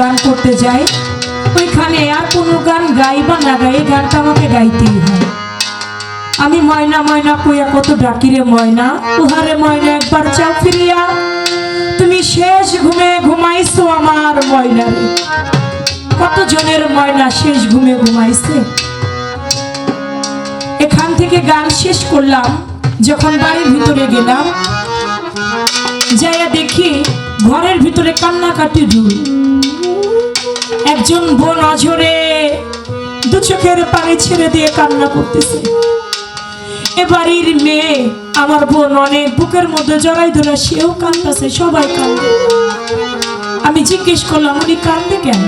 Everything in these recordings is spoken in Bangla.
গান করতে যাই, ওইখানে আর কোনো গান গাই বা না, গাই গানটা আমাকে গাইতেই হয়। আমি ময়না ময়না কইয়া কত ডাকি রে ময়না, উহারে ময়না একবার চাও ফিরিয়া, তুমি শেষ ঘুমে ঘুমাইছো আমার ময়না রে। কত জনের ময়না শেষ ঘুমে ঘুমাইছে? এখান থেকে গান শেষ করলাম, যখন বাড়ির ভিতরে গেলাম, যাইয়া দেখি ঘরের ভিতরে কান্নাকাটি দূর একজন বোন অঝরে দু চোখের পানি ছেড়ে দিয়ে কান্না করতেছে। এ বাড়ির মেয়ে, আমার বোন অনেক বুকের মধ্যে জড়াই ধরে সেও কান্দাছে সবাই কান্দে আমি জিজ্ঞেস করলাম, উনি কান্দে কেন?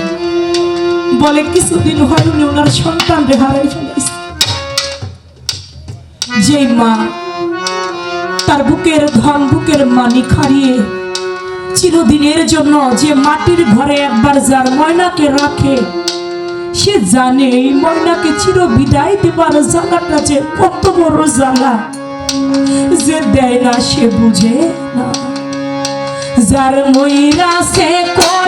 বলে, কিছুদিন হয় উনি ওনার সন্তান রে, হারাই ফেলাইছে যে মা তার বুকের ধন বুকের মানি খারিয়ে চিরদিনের জন্য যে মাটির ঘরে একবার যার ময়নাকে রাখে, সে জানে এই ময়নাকে চির বিদায় দেবার জ্বালাটা যে কত বড় জ্বালা যে দেয় না সে বুঝে না। যার ময়রা সে কয়